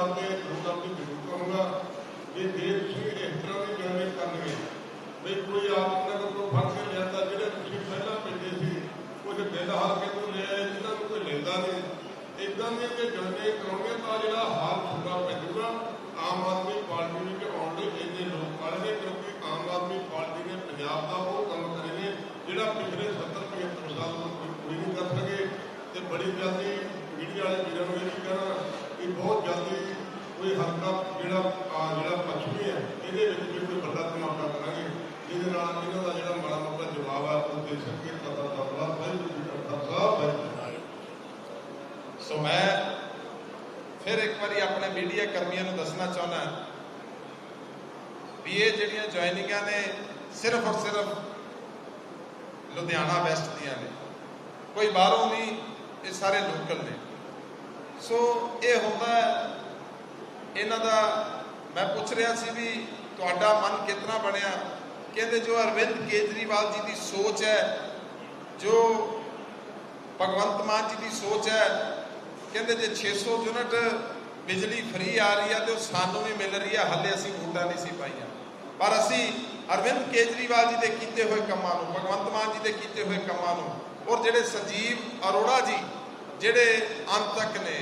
ਵਾਸਤੇ ਜ਼ਰੂਰ ਆਪਣੀ ਜ਼ਰੂਰ ਕਰੂੰਗਾ। ਕਿ ਜੇ ਤੁਸੀਂ ਇਸ ਤਰ੍ਹਾਂ ਦੇ ਜੁਆਇਨਿੰਗ ਕਰਨਗੇ ਵੀ ਕੋਈ ਆਪ ਨਗਰ ਤੋਂ ਫੜ ਕੇ ਲਿਆਂਦਾ, ਜਿਹੜੇ ਤੁਸੀਂ ਪਹਿਲਾਂ ਪੈਂਦੇ ਸੀ, ਕੁਝ ਬਿੱਲ ਹਾਲ ਕੇ ਤੋਂ ਲੈ ਆਏ ਜਿਨ੍ਹਾਂ ਨੂੰ ਕੋਈ ਲੈਂਦਾ ਨਹੀਂ। ਇਦਾਂ ਦੀਆਂ ਜੇ ਜੁਆਇਨਿੰਗ ਕਰਾਉਣਗੇ ਤਾਂ ਜਿਹੜਾ ਹਾਲ ਪੂਰਾ ਪੈਜੂਗਾ ਆਮ ਆਦਮੀ ਪਾਰਟੀ ਨੂੰ ਚੜਾਉਣ ਲਈ ਇੰਨੇ ਲੋਕ ਆਏ ਨੇ, ਕਿਉਂਕਿ ਆਮ ਆਦਮੀ ਪਾਰਟੀ ਨੇ ਪੰਜਾਬ ਦਾ ਉਹ ਕੰਮ ਕਰੇ ਨੇ, ਜਿਹੜਾ ਪਿਛਲੇ 70 75 ਸਾਲ ਤੋਂ ਕੋਈ ਨਹੀਂ ਕਰ ਸਕੇ। ਤੇ ਬੜੀ ਜਲਦੀ ਮੀਡੀਆ ਵਾਲੇ ਵੀਰਾਂ ਨੂੰ ਇਹ ਵੀ ਕਹਿਣਾ ਕਿ ਬਹੁਤ ਜਲਦੀ ਕੋਈ ਹਲਕਾ ਜਿਹੜਾ ਜਿਹੜਾ ਪੱਛਮੀ ਹੈ, ਇਹਦੇ ਵਿੱਚ ਵੀ ਕੋਈ ਵੱਡਾ ਧਮਾਕਾ ਕਰਾਂਗੇ, ਜਿਹਦੇ ਨਾਲ ਇਹਨਾਂ ਦਾ ਜਿਹੜਾ ਮਾੜਾ ਮੋਟਾ ਜਵਾਬ ਹੈ, ਉਹ ਦੇ ਸਕੇ ਤਾਂ ਦਾ ਧੰਨਵਾਦ ਸੋ ਮੈਂ ਫਿਰ ਇੱਕ ਵਾਰੀ ਆਪਣੇ ਮੀਡੀਆ ਕਰਮੀਆਂ ਨੂੰ ਦੱਸਣਾ ਚਾਹੁੰਦਾ ਵੀ ਇਹ ਜਿਹੜੀਆਂ ਜੁਆਇਨਿੰਗਾਂ ਨੇ, ਸਿਰਫ ਔਰ ਸਿਰਫ ਲੁਧਿਆਣਾ ਵੈਸਟ ਦੀਆਂ ਨੇ। ਕੋਈ ਬਾਹਰੋਂ ਨਹੀਂ ਇਹ ਸਾਰੇ ਲੋਕਲ ਨੇ। ਸੋ ਇਹ ਹੁੰਦਾ ਹੈ, ਇਹਨਾਂ ਦਾ ਮੈਂ ਪੁੱਛ ਰਿਹਾ ਸੀ ਵੀ ਤੁਹਾਡਾ ਮਨ ਕਿਤਨਾ ਬਣਿਆ? ਕਹਿੰਦੇ ਜੋ ਅਰਵਿੰਦ ਕੇਜਰੀਵਾਲ ਜੀ ਦੀ ਸੋਚ ਹੈ ਜੋ ਭਗਵੰਤ ਮਾਨ ਜੀ ਦੀ ਸੋਚ ਹੈ ਕਹਿੰਦੇ ਜੇ 600 ਯੂਨਿਟ ਬਿਜਲੀ ਫ੍ਰੀ ਆ ਰਹੀ ਹੈ ਤੇ ਉਹ ਸਾਨੂੰ ਵੀ ਮਿਲ ਰਹੀ ਹੈ ਹੱਲੇ ਅਸੀਂ ਵੋਟਾਂ ਨਹੀਂ ਸੀ ਪਾਈਆਂ। ਪਰ ਅਸੀਂ ਅਰਵਿੰਦ ਕੇਜਰੀਵਾਲ ਜੀ ਦੇ ਕੀਤੇ ਹੋਏ ਕੰਮਾਂ ਨੂੰ ਭਗਵੰਤ ਮਾਨ ਜੀ ਦੇ ਕੀਤੇ ਹੋਏ ਕੰਮਾਂ ਨੂੰ ਔਰ ਜਿਹੜੇ ਸੰਜੀਵ ਅਰੋੜਾ ਜੀ ਜਿਹੜੇ ਅੰਤਕ ਨੇ,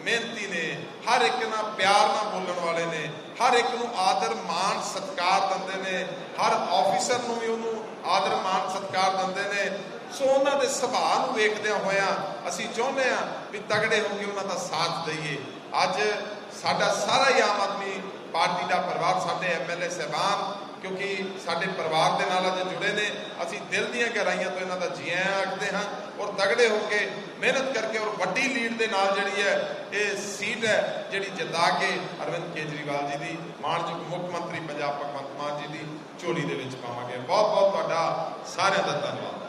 ਮਿਹਨਤੀ ਨੇ, ਹਰ ਇੱਕ ਨਾਲ ਪਿਆਰ ਨਾਲ ਬੋਲਣ ਵਾਲੇ ਨੇ, ਹਰ ਇੱਕ ਨੂੰ ਆਦਰ, ਮਾਣ, ਸਤਿਕਾਰ ਦਿੰਦੇ ਨੇ, ਹਰ ਆਫੀਸਰ ਨੂੰ ਵੀ ਉਹਨੂੰ ਆਦਰ, ਮਾਣ, ਸਤਿਕਾਰ ਦਿੰਦੇ ਨੇ। ਸੋ ਉਹਨਾਂ ਦੇ ਸੁਭਾਅ ਨੂੰ ਵੇਖਦਿਆਂ ਹੋਇਆਂ ਅਸੀਂ ਚਾਹੁੰਦੇ ਹਾਂ ਵੀ ਤਗੜੇ ਹੋ ਕੇ ਉਹਨਾਂ ਦਾ ਸਾਥ ਦਈਏ। ਅੱਜ ਸਾਡਾ ਸਾਰਾ ਹੀ ਆਮ ਆਦਮੀ ਪਾਰਟੀ ਦਾ ਪਰਿਵਾਰ, ਸਾਡੇ ਐਮਐਲਏ ਸਹਿਬਾਨ ਕਿਉਂਕਿ ਸਾਡੇ ਪਰਿਵਾਰ ਦੇ ਨਾਲ ਅੱਜ ਜੁੜੇ ਨੇ। ਅਸੀਂ ਦਿਲ ਦੀਆਂ ਗਹਿਰਾਈਆਂ ਤੋਂ ਇਹਨਾਂ ਦਾ ਜੀਆਂ ਆਖਦੇ ਹਾਂ ਔਰ ਤਗੜੇ ਹੋ ਕੇ ਮਿਹਨਤ ਕਰਕੇ ਔਰ ਵੱਡੀ ਲੀਡ ਦੇ ਨਾਲ ਜਿਹੜੀ ਹੈ, ਇਹ ਸੀਟ ਹੈ ਜਿਹੜੀ ਜਿੱਤਾ ਕੇ ਅਰਵਿੰਦ ਕੇਜਰੀਵਾਲ ਜੀ ਦੀ ਮਾਣਯੋਗ ਮੁੱਖ ਮੰਤਰੀ ਪੰਜਾਬ ਭਗਵੰਤ ਮਾਨ ਜੀ ਦੀ ਝੋਲੀ ਦੇ ਵਿੱਚ ਪਾਵਾਂਗੇ। ਬਹੁਤ ਬਹੁਤ ਤੁਹਾਡਾ ਸਾਰਿਆਂ ਦਾ ਧੰਨਵਾਦ।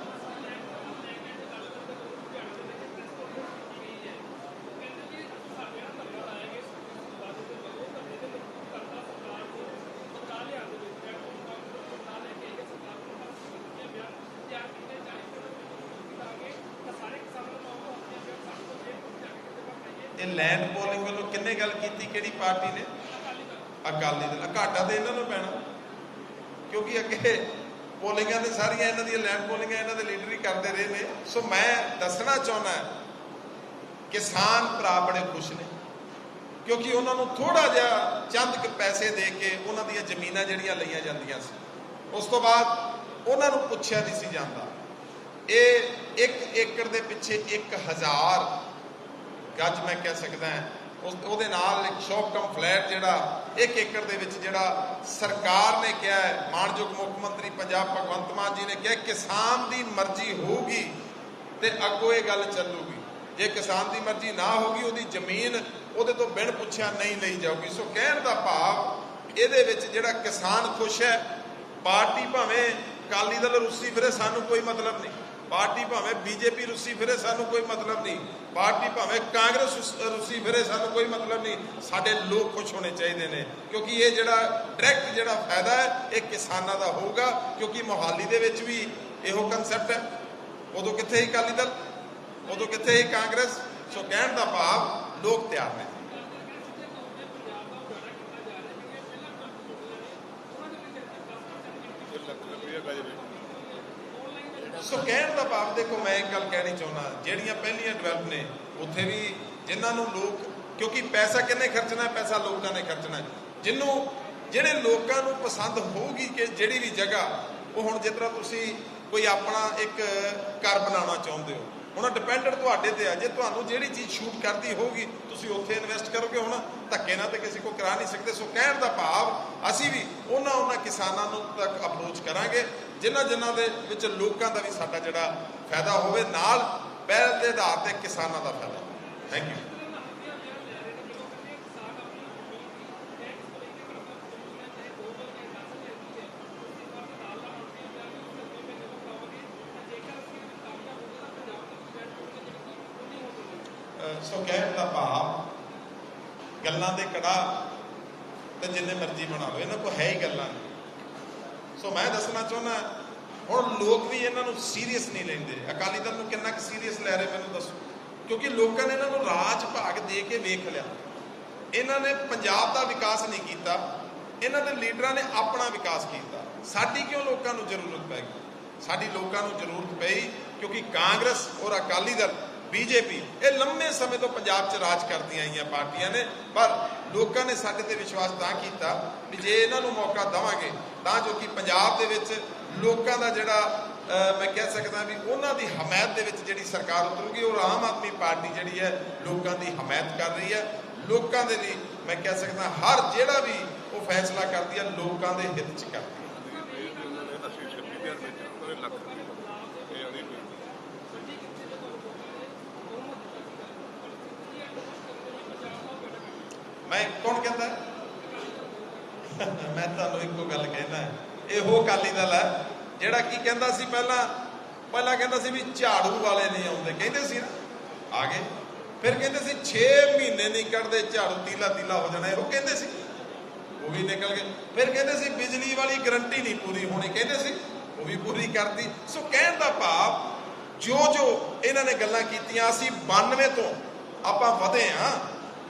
ਇਹ ਲੈਂਡ ਪੋਲਿੰਗ ਵੱਲੋਂ ਕਿੰਨੇ ਗੱਲ ਕੀਤੀ, ਕਿਹੜੀ ਪਾਰਟੀ ਨੇ? ਅਕਾਲੀ ਦਲ। ਘਾਟਾ ਤੇ ਇਹਨਾਂ ਨੂੰ ਪੈਣਾ। ਕਿਉਂਕਿ ਅੱਗੇ ਪੋਲਿੰਗਾਂ ਨੇ ਸਾਰੀਆਂ ਇਹਨਾਂ ਦੀਆਂ ਲੈਂਡ ਪੋਲਿੰਗਾਂ ਇਹਨਾਂ ਦੇ ਲੀਡਰ ਹੀ ਕਰਦੇ ਰਹੇ ਨੇ। ਸੋ ਮੈਂ ਦੱਸਣਾ ਚਾਹੁੰਦਾ ਕਿਸਾਨ ਭਰਾ ਬੜੇ ਖੁਸ਼ ਨੇ। ਕਿਉਂਕਿ ਉਹਨਾਂ ਨੂੰ ਥੋੜਾ ਜਿਹਾ ਚੰਦ ਕੁ ਪੈਸੇ ਦੇ ਕੇ ਉਹਨਾਂ ਦੀਆਂ ਜ਼ਮੀਨਾਂ ਜਿਹੜੀਆਂ ਲਈਆਂ ਜਾਂਦੀਆਂ ਸੀ। ਉਸ ਤੋਂ ਬਾਅਦ ਉਹਨਾਂ ਨੂੰ ਪੁੱਛਿਆ ਨਹੀਂ ਸੀ ਜਾਂਦਾ। ਇਹ ਇੱਕ ਏਕੜ ਦੇ ਪਿੱਛੇ 1000 ਗੱਜ ਮੈਂ ਕਹਿ ਸਕਦਾ ਉਸ ਉਹਦੇ ਨਾਲ ਇੱਕ ਸ਼ੌਪ ਕਮ ਫਲੈਟ ਜਿਹੜਾ, ਇੱਕ ਏਕੜ ਦੇ ਵਿੱਚ ਜਿਹੜਾ ਸਰਕਾਰ ਨੇ ਕਿਹਾ ਹੈ, ਮਾਨਯੋਗ ਮੁੱਖ ਮੰਤਰੀ ਪੰਜਾਬ ਭਗਵੰਤ ਮਾਨ ਜੀ ਨੇ ਕਿਹਾ ਕਿਸਾਨ ਦੀ ਮਰਜ਼ੀ ਹੋਊਗੀ ਤੇ ਅੱਗੋਂ ਇਹ ਗੱਲ ਚੱਲੂਗੀ। ਜੇ ਕਿਸਾਨ ਦੀ ਮਰਜ਼ੀ ਨਾ ਹੋਗੀ ਉਹਦੀ ਜ਼ਮੀਨ ਉਹਦੇ ਤੋਂ ਬਿਨ ਪੁੱਛਿਆ ਨਹੀਂ ਲਈ ਜਾਊਗੀ। ਸੋ ਕਹਿਣ ਦਾ ਭਾਵ, ਇਹਦੇ ਵਿੱਚ ਜਿਹੜਾ ਕਿਸਾਨ ਖੁਸ਼ ਹੈ, ਪਾਰਟੀ ਭਾਵੇਂ ਕਾਲੀ ਦਲ ਰੁੱਸੀ ਫਿਰੇ, ਸਾਨੂੰ ਕੋਈ ਮਤਲਬ ਨਹੀਂ। ਪਾਰਟੀ ਭਾਵੇਂ ਬੀਜੇਪੀ ਰੁੱਸੀ ਫਿਰੇ, ਸਾਨੂੰ ਕੋਈ ਮਤਲਬ ਨਹੀਂ। ਪਾਰਟੀ ਭਾਵੇਂ ਕਾਂਗਰਸ ਰੁੱਸੀ ਫਿਰੇ, ਸਾਨੂੰ ਕੋਈ ਮਤਲਬ ਨਹੀਂ। ਸਾਡੇ ਲੋਕ ਖੁਸ਼ ਹੋਣੇ ਚਾਹੀਦੇ ਨੇ, ਕਿਉਂਕਿ ਇਹ ਜਿਹੜਾ ਡਾਇਰੈਕਟ ਜਿਹੜਾ ਫਾਇਦਾ ਹੈ, ਇਹ ਕਿਸਾਨਾਂ ਦਾ ਹੋਊਗਾ, ਕਿਉਂਕਿ ਮੋਹਾਲੀ ਦੇ ਵਿੱਚ ਵੀ ਇਹੋ ਕਨਸੈਪਟ ਹੈ। ਉਦੋਂ ਕਿੱਥੇ ਹੀ ਅਕਾਲੀ ਦਲ? ਉਦੋਂ ਕਿੱਥੇ ਹੀ ਕਾਂਗਰਸ? ਸੋ ਕਹਿਣ ਦਾ ਭਾਵ, ਲੋਕ ਤਿਆਰ ਨੇ। ਸੋ ਕਹਿਣ ਦਾ ਭਾਵ ਦੇਖੋ, ਮੈਂ ਇੱਕ ਗੱਲ ਕਹਿਣੀ ਚਾਹੁੰਦਾ, ਜਿਹੜੀਆਂ ਪਹਿਲੀਆਂ ਡਿਵੈਲਪ ਨੇ, ਉੱਥੇ ਵੀ ਜਿਨ੍ਹਾਂ ਨੂੰ ਲੋਕ, ਕਿਉਂਕਿ ਪੈਸਾ ਕਿੰਨੇ ਖਰਚਣਾ ਹੈ ਪੈਸਾ ਲੋਕਾਂ ਨੇ ਖਰਚਣਾ। ਹੈ ਜਿਹਨੂੰ ਜਿਹੜੇ ਲੋਕਾਂ ਨੂੰ ਪਸੰਦ ਹੋਊਗੀ ਕਿ ਜਿਹੜੀ ਵੀ ਜਗ੍ਹਾ, ਉਹ ਹੁਣ ਜਿਸ ਤਰ੍ਹਾਂ ਤੁਸੀਂ ਕੋਈ ਆਪਣਾ ਇੱਕ ਘਰ ਬਣਾਉਣਾ ਚਾਹੁੰਦੇ ਹੋ, ਹੁਣ ਡਿਪੈਂਡੈਂਟ ਤੁਹਾਡੇ ਤੇ ਆ। ਜੇ ਤੁਹਾਨੂੰ ਜਿਹੜੀ ਚੀਜ਼ ਸ਼ੂਟ ਕਰਦੀ ਹੋਊਗੀ, ਤੁਸੀਂ ਉੱਥੇ ਇਨਵੈਸਟ ਕਰੋਗੇ ਹੁਣ, ਧੱਕੇ ਨਾਲ ਤੇ ਕਿਸੇ ਕੋ ਕਰਾ ਨਹੀਂ ਸਕਦੇ। ਸੋ ਕਹਿਣ ਦਾ ਭਾਵ, ਅਸੀਂ ਵੀ ਉਹਨਾਂ ਉਹਨਾਂ ਕਿਸਾਨਾਂ ਨੂੰ ਤੱਕ ਅਪਰੋਚ ਕਰਾਂਗੇ। ਜਿਨ੍ਹਾਂ ਜਿਨ੍ਹਾਂ ਦੇ ਵਿੱਚ ਲੋਕਾਂ ਦਾ ਵੀ ਸਾਡਾ ਜਿਹੜਾ ਫਾਇਦਾ ਹੋਵੇ, ਨਾਲ ਪਹਿਲ ਦੇ ਆਧਾਰ ਤੇ ਕਿਸਾਨਾਂ ਦਾ ਫਾਇਦਾ ਥੈਂਕ ਯੂ ਸੋ ਕਹਿਣ ਦਾ ਭਾਵ, ਗੱਲਾਂ ਦੇ ਕੜਾ ਤੇ ਜਿੰਨੇ ਮਰਜ਼ੀ ਬਣਾ ਲਓ ਇਹਨਾਂ ਕੋ ਹੈ ਹੀ ਗੱਲਾਂ ਨਹੀਂ। ਸੋ ਮੈਂ ਦੱਸਣਾ ਚਾਹੁੰਦਾ, ਹੁਣ ਲੋਕ ਵੀ ਇਹਨਾਂ ਨੂੰ ਸੀਰੀਅਸ ਨਹੀਂ ਲੈਂਦੇ। ਅਕਾਲੀ ਦਲ ਨੂੰ ਕਿੰਨਾ ਕੁ ਸੀਰੀਅਸ ਲੈ ਰਹੇ ਮੈਨੂੰ ਦੱਸੋ। ਕਿਉਂਕਿ ਲੋਕਾਂ ਨੇ ਇਹਨਾਂ ਨੂੰ ਰਾਜ ਭਾਗ ਦੇ ਕੇ ਵੇਖ ਲਿਆ। ਇਹਨਾਂ ਨੇ ਪੰਜਾਬ ਦਾ ਵਿਕਾਸ ਨਹੀਂ ਕੀਤਾ। ਇਹਨਾਂ ਦੇ ਲੀਡਰਾਂ ਨੇ ਆਪਣਾ ਵਿਕਾਸ ਕੀਤਾ। ਸਾਡੀ ਕਿਉਂ ਲੋਕਾਂ ਨੂੰ ਜ਼ਰੂਰਤ ਪੈ ਗਈ? ਸਾਡੀ ਲੋਕਾਂ ਨੂੰ ਜ਼ਰੂਰਤ ਪਈ ਕਿਉਂਕਿ ਕਾਂਗਰਸ ਔਰ ਅਕਾਲੀ ਦਲ ਬੀਜੇਪੀ, ਇਹ ਲੰਮੇ ਸਮੇਂ ਤੋਂ ਪੰਜਾਬ 'ਚ ਰਾਜ ਕਰਦੀਆਂ ਆਈਆਂ ਪਾਰਟੀਆਂ ਨੇ, ਪਰ ਲੋਕਾਂ ਨੇ ਸਾਡੇ ਤੇ ਵਿਸ਼ਵਾਸ ਤਾਂ ਕੀਤਾ ਵੀ ਜੇ ਇਹਨਾਂ ਨੂੰ ਮੌਕਾ ਦੇਵਾਂਗੇ, ਤਾਂ ਜੋ ਕਿ ਪੰਜਾਬ ਦੇ ਵਿੱਚ ਲੋਕਾਂ ਦਾ ਜਿਹੜਾ ਮੈਂ ਕਹਿ ਸਕਦਾ ਵੀ ਉਹਨਾਂ ਦੀ ਹਮਾਇਤ ਦੇ ਵਿੱਚ ਜਿਹੜੀ ਸਰਕਾਰ ਉਤਰੂਗੀ, ਉਹ ਆਮ ਆਦਮੀ ਪਾਰਟੀ ਜਿਹੜੀ ਹੈ, ਲੋਕਾਂ ਦੀ ਹਮਾਇਤ ਕਰ ਰਹੀ ਹੈ। ਲੋਕਾਂ ਦੇ ਲਈ, ਮੈਂ ਕਹਿ ਸਕਦਾ, ਹਰ ਜਿਹੜਾ ਵੀ ਉਹ ਫੈਸਲਾ ਕਰਦੀ ਹੈ, ਲੋਕਾਂ ਦੇ ਹਿੱਤ 'ਚ ਕਰਦੀ ਹੈ। ਅਸੀਂ 26000 ਵਿੱਚ ਲੱਖ ਰੁਪਏ ਇਹ ਆਦੀ ਮੈਂ ਕੌਣ ਕਹਿੰਦਾ? ਮੈਂ ਤੁਹਾਨੂੰ ਇੱਕੋ ਗੱਲ ਕਹਿਣਾ ਇਹੋ ਅਕਾਲੀ ਦਲ ਹੈ ਜਿਹੜਾ ਕੀ ਕਹਿੰਦਾ ਸੀ ਪਹਿਲਾਂ? ਪਹਿਲਾਂ ਕਹਿੰਦਾ ਸੀ ਵੀ ਝਾੜੂ ਵਾਲੇ ਨਹੀਂ ਆਉਂਦੇ। ਕਹਿੰਦੇ ਸੀ ਨਾ, ਆ ਗਏ। ਫਿਰ ਕਹਿੰਦੇ ਸੀ 6 ਮਹੀਨੇ ਨਹੀਂ ਕੱਢਦੇ, ਝਾੜੂ ਤੀਲਾ ਤੀਲਾ ਹੋ ਜਾਣਾ। ਇਹੋ ਕਹਿੰਦੇ ਸੀ। ਉਹ ਵੀ ਨਿਕਲ ਗਏ। ਫਿਰ ਕਹਿੰਦੇ ਸੀ ਬਿਜਲੀ ਵਾਲੀ ਗਰੰਟੀ ਨਹੀਂ ਪੂਰੀ ਹੋਣੀ। ਕਹਿੰਦੇ ਸੀ, ਉਹ ਵੀ ਪੂਰੀ ਕਰਤੀ। ਸੋ ਕਹਿਣ ਦਾ ਭਾਵ, ਜੋ ਜੋ ਇਹਨਾਂ ਨੇ ਗੱਲਾਂ ਕੀਤੀਆਂ, ਅਸੀਂ 92 ਤੋਂ ਆਪਾਂ ਵਧੇ ਆ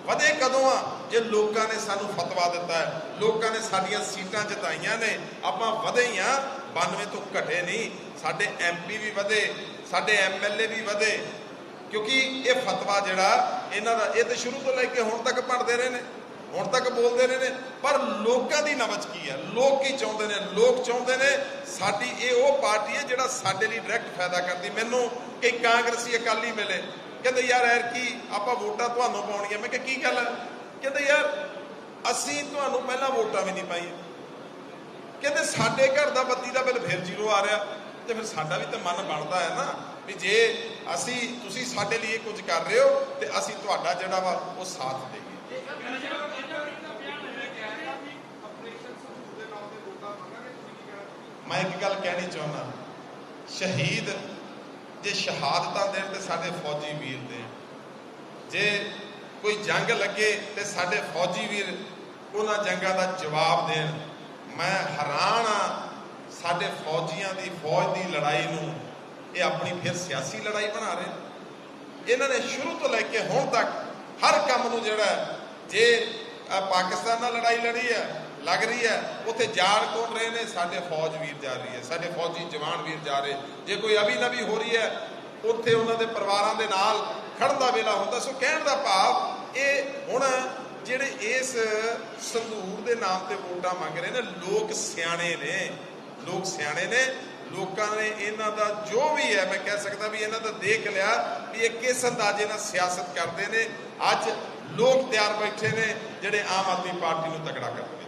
ਵਧੇ ਕਦੋਂ ਆ ਜੇ ਲੋਕਾਂ ਨੇ ਸਾਨੂੰ ਫਤਵਾ ਦਿੱਤਾ ਹੈ, ਲੋਕਾਂ ਨੇ ਸਾਡੀਆਂ ਸੀਟਾਂ ਜਿਤਾਈਆਂ ਨੇ, ਆਪਾਂ ਵਧੇ ਹੀ ਆ 92 ਤੋਂ ਘਟੇ ਨਹੀਂ। ਸਾਡੇ ਐਮਪੀ ਵੀ ਵਧੇ, ਸਾਡੇ ਐਮਐਲਏ ਵੀ ਵਧੇ। ਕਿਉਂਕਿ ਇਹ ਫਤਵਾ ਜਿਹੜਾ, ਇਹਨਾਂ ਦਾ, ਇਹ ਤੇ ਸ਼ੁਰੂ ਤੋਂ ਲੈ ਕੇ ਹੁਣ ਤੱਕ ਪੜਦੇ ਰਹੇ ਨੇ, ਹੁਣ ਤੱਕ ਬੋਲਦੇ ਰਹੇ ਨੇ। ਪਰ ਲੋਕਾਂ ਦੀ ਨਬਜ ਕੀ ਹੈ? ਲੋਕ ਕੀ ਚਾਹੁੰਦੇ ਨੇ? ਲੋਕ ਚਾਹੁੰਦੇ ਨੇ ਸਾਡੀ ਇਹ ਉਹ ਪਾਰਟੀ ਹੈ ਜਿਹੜਾ ਸਾਡੇ ਲਈ ਡਾਇਰੈਕਟ ਫਾਇਦਾ ਕਰਦੀ। ਮੈਨੂੰ ਕਿ ਕਾਂਗਰਸੀ ਅਕਾਲੀ ਮਿਲੇ, ਕਹਿੰਦੇ, ਯਾਰ ਐਰ ਕੀ ਆਪਾਂ ਵੋਟਾਂ ਤੁਹਾਨੂੰ ਪਾਉਣੀਆਂ। ਮੈਂ ਕਿਹਾ, ਕੀ ਗੱਲ ਹੈ? ਕਹਿੰਦੇ ਯਾਰ, ਅਸੀਂ ਤੁਹਾਨੂੰ ਪਹਿਲਾਂ ਵੋਟਾਂ ਵੀ ਨਹੀਂ ਪਾਈਆਂ। ਕਹਿੰਦੇ ਸਾਡੇ ਘਰ ਦਾ ਬੱਤੀ ਦਾ ਬਿੱਲ ਫਿਰ ਜ਼ੀਰੋ ਆ ਰਿਹਾ ਤੇ ਫਿਰ ਸਾਡਾ ਵੀ ਤਾਂ ਮਨ ਬਣਦਾ ਹੈ ਨਾ ਵੀ ਜੇ ਅਸੀਂ, ਤੁਸੀਂ ਸਾਡੇ ਲਈ ਇਹ ਕੁਝ ਕਰ ਰਹੇ ਹੋ ਤੇ ਅਸੀਂ ਤੁਹਾਡਾ ਜਿਹੜਾ ਵਾ ਉਹ ਸਾਥ ਦੇਈਏ। ਮੈਂ ਇੱਕ ਗੱਲ ਕਹਿਣੀ ਚਾਹੁੰਦਾ, ਸ਼ਹੀਦ ਜੇ ਸ਼ਹਾਦਤਾਂ ਦੇਣ ਤੇ ਸਾਡੇ ਫੌਜੀ ਵੀਰ ਦੇਣ ਜੇ ਕੋਈ ਜੰਗ ਲੱਗੇ ਤੇ ਸਾਡੇ ਫੌਜੀ ਵੀਰ ਉਹਨਾਂ ਜੰਗਾਂ ਦਾ ਜਵਾਬ ਦੇਣ। ਮੈਂ ਹੈਰਾਨ ਆ ਸਾਡੇ ਫੌਜੀਆਂ ਦੀ ਫੌਜ ਦੀ ਲੜਾਈ ਨੂੰ ਇਹ ਆਪਣੀ ਫਿਰ ਸਿਆਸੀ ਲੜਾਈ ਬਣਾ ਰਹੇ ਇਹਨਾਂ ਨੇ ਸ਼ੁਰੂ ਤੋਂ ਲੈ ਕੇ ਹੁਣ ਤੱਕ ਹਰ ਕੰਮ ਨੂੰ ਜਿਹੜਾ ਜੇ ਪਾਕਿਸਤਾਨ ਨਾਲ ਲੜਾਈ ਲੜੀ ਹੈ, ਲੱਗ ਰਹੀ ਹੈ, ਉੱਥੇ ਜਾਣ ਕੌਣ ਰਹੇ ਨੇ? ਸਾਡੇ ਫੌਜ ਵੀਰ ਜਾ ਰਹੀ ਹੈ, ਸਾਡੇ ਫੌਜੀ ਜਵਾਨ ਵੀਰ ਜਾ ਰਹੇ। ਜੇ ਕੋਈ ਅਭੀ ਨਵੀ ਹੋ ਰਹੀ ਹੈ, ਉੱਥੇ ਉਹਨਾਂ ਦੇ ਪਰਿਵਾਰਾਂ ਦੇ ਨਾਲ ਖੜਦਾ ਵੇਲਾ ਹੁੰਦਾ, ਸੋ ਕਹਿਣ ਦਾ ਭਾਵ ਇਹ ਹੁਣ ਜਿਹੜੇ ਇਸ ਸੰਦੂਰ ਦੇ ਨਾਮ ਤੇ ਵੋਟਾਂ ਮੰਗ ਰਹੇ ਨੇ ਲੋਕ ਸਿਆਣੇ ਨੇ। ਲੋਕ ਸਿਆਣੇ ਨੇ। ਲੋਕਾਂ ਨੇ ਇਹਨਾਂ ਦਾ ਜੋ ਵੀ ਹੈ ਮੈਂ ਕਹਿ ਸਕਦਾ ਵੀ ਇਹਨਾਂ ਦਾ ਦੇਖ ਲਿਆ ਵੀ ਇਹ ਕਿਸ ਅੰਦਾਜ਼ੇ ਨਾਲ ਸਿਆਸਤ ਕਰਦੇ ਨੇ। ਅੱਜ ਲੋਕ ਤਿਆਰ ਬੈਠੇ ਨੇ ਜਿਹੜੇ ਆਮ ਆਦਮੀ ਪਾਰਟੀ ਨੂੰ ਤਕੜਾ ਕਰਨ ਲਈ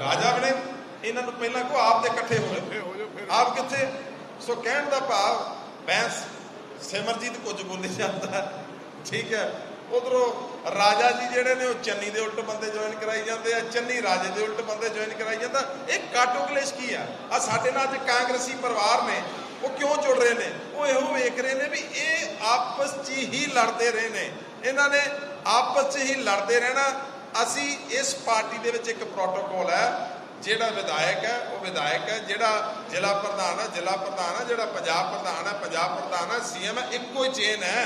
ਰਾਜਾ ਬਣੇ ਇਹਨਾਂ ਨੂੰ ਪਹਿਲਾਂ ਕੋ ਆਪ ਦੇ ਇਕੱਠੇ ਹੋ ਫੇ ਹੋ ਜਾਓ ਫਿਰ। ਆਪ ਕਿੱਥੇ? ਸੋ ਕਹਿਣ ਦਾ ਭਾਵ ਬੈਂਸ ਸਿਮਰਜੀਤ ਕੁਝ ਬੋਲੀ ਜਾਂਦਾ। ਠੀਕ ਹੈ। ਉਧਰੋਂ ਰਾਜਾ ਜੀ ਜਿਹੜੇ ਨੇ ਉਹ ਚੰਨੀ ਦੇ ਉਲਟ ਬੰਦੇ ਜੁਆਇਨ ਕਰਾਈ ਜਾਂਦੇ ਆ। ਚੰਨੀ ਰਾਜੇ ਦੇ ਉਲਟ ਬੰਦੇ ਜੁਆਇਨ ਕਰਾਈ ਜਾਂਦਾ। ਇਹ ਕਾਟੋ ਕਲੇਸ਼ ਕੀ ਆ? ਆ ਸਾਡੇ ਨਾਲ ਅੱਜ ਕਾਂਗਰਸੀ ਪਰਿਵਾਰ ਨੇ, ਉਹ ਕਿਉਂ ਜੁੜ ਰਹੇ ਨੇ? ਉਹ ਇਹੋ ਵੇਖ ਰਹੇ ਨੇ ਵੀ ਇਹ ਆਪਸ 'ਚ ਹੀ ਲੜਦੇ ਰਹੇ ਨੇ। ਇਹਨਾਂ ਨੇ ਆਪਸ 'ਚ ਹੀ ਲੜਦੇ ਰਹਿਣਾ। ਅਸੀਂ ਇਸ ਪਾਰਟੀ ਦੇ ਵਿੱਚ ਇੱਕ ਪ੍ਰੋਟੋਕੋਲ ਹੈ। ਜਿਹੜਾ ਵਿਧਾਇਕ ਹੈ, ਉਹ ਵਿਧਾਇਕ ਹੈ, ਜਿਹੜਾ ਜ਼ਿਲ੍ਹਾ ਪ੍ਰਧਾਨ ਹੈ, ਜ਼ਿਲ੍ਹਾ ਪ੍ਰਧਾਨ ਹੈ, ਜਿਹੜਾ ਪੰਜਾਬ ਪ੍ਰਧਾਨ ਹੈ, ਪੰਜਾਬ ਪ੍ਰਧਾਨ ਹੈ, ਸੀਐਮ ਹੈ, ਇੱਕੋ ਹੀ ਚੇਨ ਹੈ।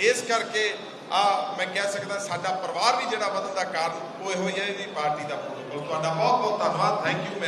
ਇਸ ਕਰਕੇ ਆ ਮੈਂ ਕਹਿ ਸਕਦਾ ਸਾਡਾ ਪਰਿਵਾਰ ਵੀ ਜਿਹੜਾ ਵਧਣ ਦਾ ਕਾਰਨ ਉਹ ਇਹੋ ਹੀ ਹੈ ਇਹਦੀ ਪਾਰਟੀ ਦਾ ਪ੍ਰੋਟੋਕੋਲ ਤੁਹਾਡਾ ਬਹੁਤ ਬਹੁਤ ਧੰਨਵਾਦ ਥੈਂਕ ਯੂ